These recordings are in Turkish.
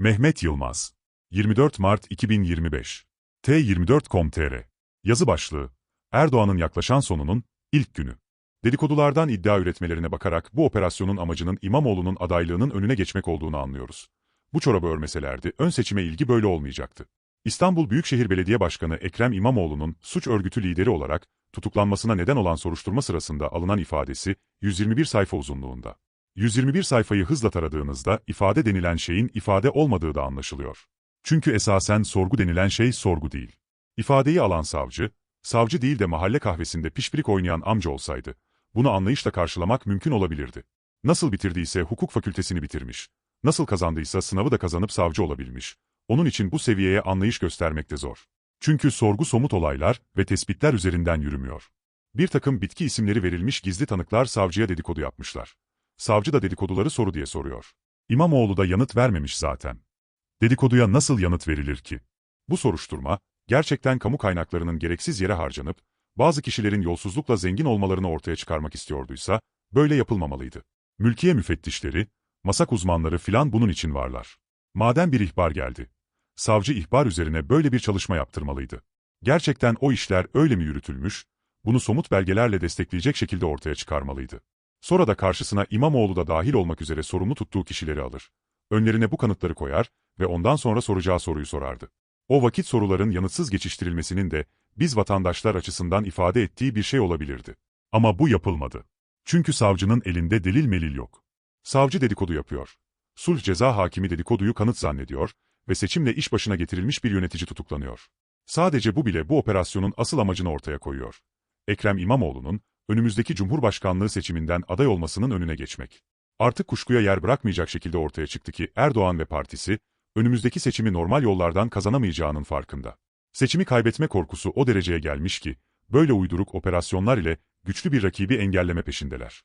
Mehmet Yılmaz 24 Mart 2025 T24.com.tr Yazı başlığı Erdoğan'ın yaklaşan sonunun ilk günü. Dedikodulardan iddia üretmelerine bakarak bu operasyonun amacının İmamoğlu'nun adaylığının önüne geçmek olduğunu anlıyoruz. Bu çorabı örmeselerdi ön seçime ilgi böyle olmayacaktı. İstanbul Büyükşehir Belediye Başkanı Ekrem İmamoğlu'nun suç örgütü lideri olarak tutuklanmasına neden olan soruşturma sırasında alınan ifadesi 121 sayfa uzunluğunda. 121 sayfayı hızla taradığınızda ifade denilen şeyin ifade olmadığı da anlaşılıyor. Çünkü esasen sorgu denilen şey sorgu değil. İfadeyi alan savcı, savcı değil de mahalle kahvesinde pişpirik oynayan amca olsaydı, bunu anlayışla karşılamak mümkün olabilirdi. Nasıl bitirdiyse hukuk fakültesini bitirmiş, nasıl kazandıysa sınavı da kazanıp savcı olabilmiş. Onun için bu seviyeye anlayış göstermek de zor. Çünkü sorgu somut olaylar ve tespitler üzerinden yürümüyor. Bir takım bitki isimleri verilmiş gizli tanıklar savcıya dedikodu yapmışlar. Savcı da dedikoduları soru diye soruyor. İmamoğlu da yanıt vermemiş zaten. Dedikoduya nasıl yanıt verilir ki? Bu soruşturma, gerçekten kamu kaynaklarının gereksiz yere harcanıp, bazı kişilerin yolsuzlukla zengin olmalarını ortaya çıkarmak istiyorduysa, böyle yapılmamalıydı. Mülkiye müfettişleri, masak uzmanları filan bunun için varlar. Madem bir ihbar geldi, savcı ihbar üzerine böyle bir çalışma yaptırmalıydı. Gerçekten o işler öyle mi yürütülmüş, bunu somut belgelerle destekleyecek şekilde ortaya çıkarmalıydı. Sonra da karşısına İmamoğlu da dahil olmak üzere sorumlu tuttuğu kişileri alır. Önlerine bu kanıtları koyar ve ondan sonra soracağı soruyu sorardı. O vakit soruların yanıtsız geçiştirilmesinin de biz vatandaşlar açısından ifade ettiği bir şey olabilirdi. Ama bu yapılmadı. Çünkü savcının elinde delil melil yok. Savcı dedikodu yapıyor. Sulh ceza hakimi dedikoduyu kanıt zannediyor ve seçimle iş başına getirilmiş bir yönetici tutuklanıyor. Sadece bu bile bu operasyonun asıl amacını ortaya koyuyor. Ekrem İmamoğlu'nun önümüzdeki Cumhurbaşkanlığı seçiminden aday olmasının önüne geçmek. Artık kuşkuya yer bırakmayacak şekilde ortaya çıktı ki Erdoğan ve partisi, önümüzdeki seçimi normal yollardan kazanamayacağının farkında. Seçimi kaybetme korkusu o dereceye gelmiş ki, böyle uyduruk operasyonlar ile güçlü bir rakibi engelleme peşindeler.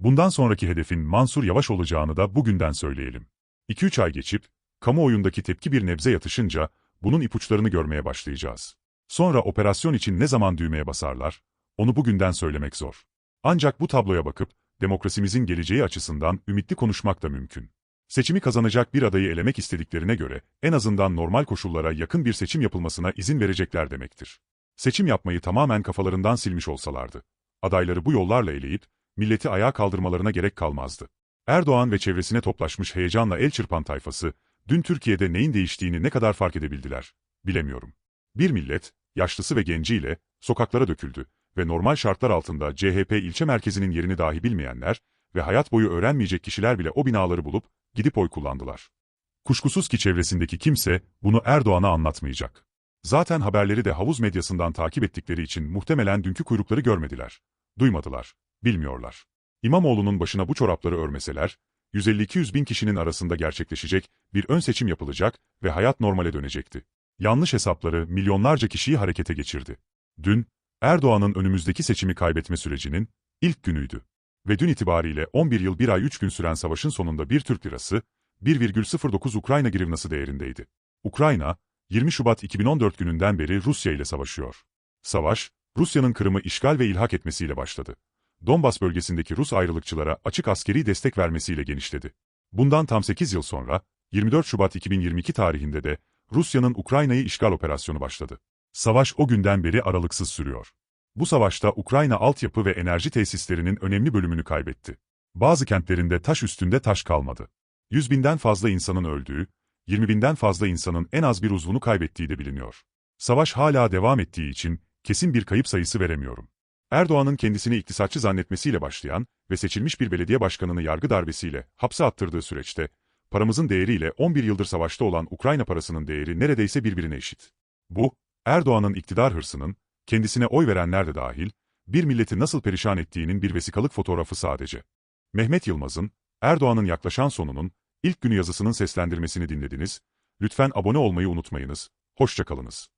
Bundan sonraki hedefin Mansur Yavaş olacağını da bugünden söyleyelim. 2-3 ay geçip, kamuoyundaki tepki bir nebze yatışınca, bunun ipuçlarını görmeye başlayacağız. Sonra operasyon için ne zaman düğmeye basarlar, onu bugünden söylemek zor. Ancak bu tabloya bakıp, demokrasimizin geleceği açısından ümitli konuşmak da mümkün. Seçimi kazanacak bir adayı elemek istediklerine göre, en azından normal koşullara yakın bir seçim yapılmasına izin verecekler demektir. Seçim yapmayı tamamen kafalarından silmiş olsalardı, adayları bu yollarla eleyip, milleti ayağa kaldırmalarına gerek kalmazdı. Erdoğan ve çevresine toplaşmış heyecanla el çırpan tayfası, dün Türkiye'de neyin değiştiğini ne kadar fark edebildiler, bilemiyorum. Bir millet, yaşlısı ve genciyle, sokaklara döküldü ve normal şartlar altında CHP ilçe merkezinin yerini dahi bilmeyenler ve hayat boyu öğrenmeyecek kişiler bile o binaları bulup, gidip oy kullandılar. Kuşkusuz ki çevresindeki kimse bunu Erdoğan'a anlatmayacak. Zaten haberleri de havuz medyasından takip ettikleri için muhtemelen dünkü kuyrukları görmediler. Duymadılar, bilmiyorlar. İmamoğlu'nun başına bu çorapları örmeseler, 150-200 bin kişinin arasında gerçekleşecek bir ön seçim yapılacak ve hayat normale dönecekti. Yanlış hesapları milyonlarca kişiyi harekete geçirdi. Dün, Erdoğan'ın önümüzdeki seçimi kaybetme sürecinin ilk günüydü. Ve dün itibariyle 11 yıl 1 ay 3 gün süren savaşın sonunda bir Türk lirası, 1,09 Ukrayna grivnası değerindeydi. Ukrayna, 20 Şubat 2014 gününden beri Rusya ile savaşıyor. Savaş, Rusya'nın Kırım'ı işgal ve ilhak etmesiyle başladı. Donbas bölgesindeki Rus ayrılıkçılara açık askeri destek vermesiyle genişledi. Bundan tam 8 yıl sonra, 24 Şubat 2022 tarihinde de Rusya'nın Ukrayna'yı işgal operasyonu başladı. Savaş o günden beri aralıksız sürüyor. Bu savaşta Ukrayna altyapı ve enerji tesislerinin önemli bölümünü kaybetti. Bazı kentlerinde taş üstünde taş kalmadı. 100 binden fazla insanın öldüğü, 20 binden fazla insanın en az bir uzvunu kaybettiği de biliniyor. Savaş hala devam ettiği için kesin bir kayıp sayısı veremiyorum. Erdoğan'ın kendisini iktisatçı zannetmesiyle başlayan ve seçilmiş bir belediye başkanını yargı darbesiyle hapse attırdığı süreçte, paramızın değeriyle 11 yıldır savaşta olan Ukrayna parasının değeri neredeyse birbirine eşit. Bu, Erdoğan'ın iktidar hırsının, kendisine oy verenler de dahil, bir milleti nasıl perişan ettiğinin bir vesikalık fotoğrafı sadece. Mehmet Yılmaz'ın, Erdoğan'ın yaklaşan sonunun, ilk günü yazısının seslendirmesini dinlediniz, lütfen abone olmayı unutmayınız, hoşçakalınız.